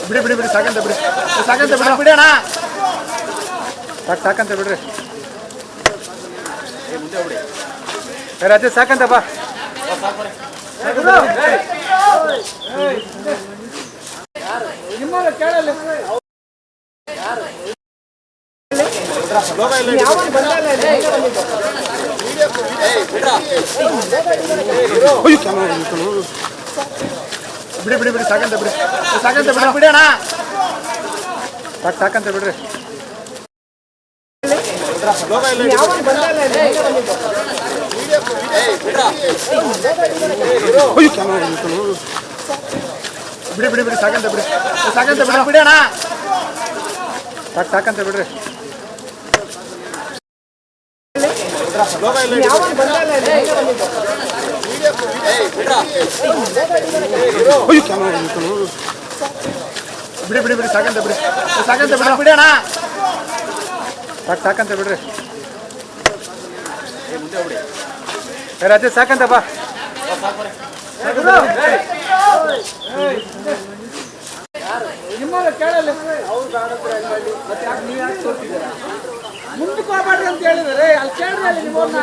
ಬಿಡಿ ಬಿಡಿ ಬಿಡಿ ಸಾಕಂತ ಬಿಡಿ ಸಾಕಂತ ಬಿಡಿ ಬಿಡಿ ಅಣ್ಣ ಸಾಕು ಸಾಕಂತ ಬಿಡ್ರಿ ಏ, ರಾಜೇಶ್ ಸಾಕಂತ ಬಾ ಬಿಡಿ ಬಿಡಿ ಬಿಡಿ, ಸಾಕಂತ ಬಿಡಿ. ಸಾಕಂತ ಬಿಡ, ಬಿಡಿ ಅಣ್ಣ. ಸಾಕು, ಸಾಕಂತ ಬಿಡ್ರಿ. ಬಿಡಿ ಬಿಡಿ ಬಿಡಿ, ಸಾಕಂತ ಬಿಡಿ. ಸಾಕಂತ ಬಿಡ ಬಿಡ ಅಣ್ಣ. ಸಾಕು, ಸಾಕಂತ ಬಿಡ್ರಿ. ಬಿಡಿ ಬಿಡಿ ಬಿಡಿ ಸಾಕಂತ ಬಿಡಿ ಸಾಕಂತ ಬಿಡಿ ಅಣ್ಣ ಸಾಕು ಸಾಕಂತ ಬಿಡ್ರಿ ಬಿಡಿ ರಾಜೇಶ್ ಸಾಕಂತ ಬಾ ಮುಂದಕ್ಕೆ ಹೋಗ್ಬೇಡ್ರಿ ಅಂತ ಹೇಳಿದ್ರೆ ചേട്ടനല്ലേ മോന്ന